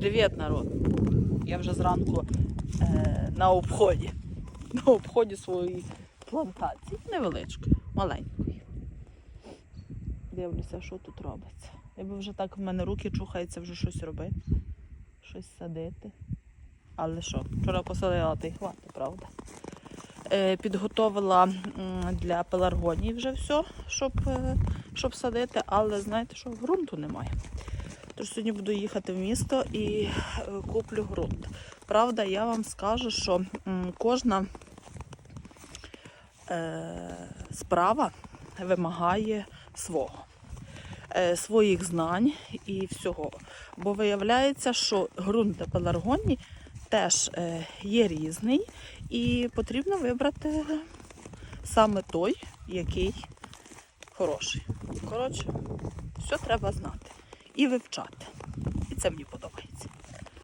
Привіт, народ! Я вже зранку е, на обході. На обході своєї плантації. Невеличкої, маленької. Дивлюся, що тут робиться. Якби вже так в мене руки чухаються вже щось робити, щось садити. Але що, вчора посадила та й хватить, правда? Е, підготовила для пеларгонії вже все, щоб, е, щоб садити, але знаєте, що ґрунту немає. Тож сьогодні буду їхати в місто і е, куплю ґрунт. Правда, я вам скажу, що кожна е, справа вимагає свого, е, своїх знань і всього. Бо виявляється, що ґрунт для пеларгонії теж є різний, і потрібно вибрати саме той, який хороший. Коротше, все треба знати і вивчати. І це мені подобається.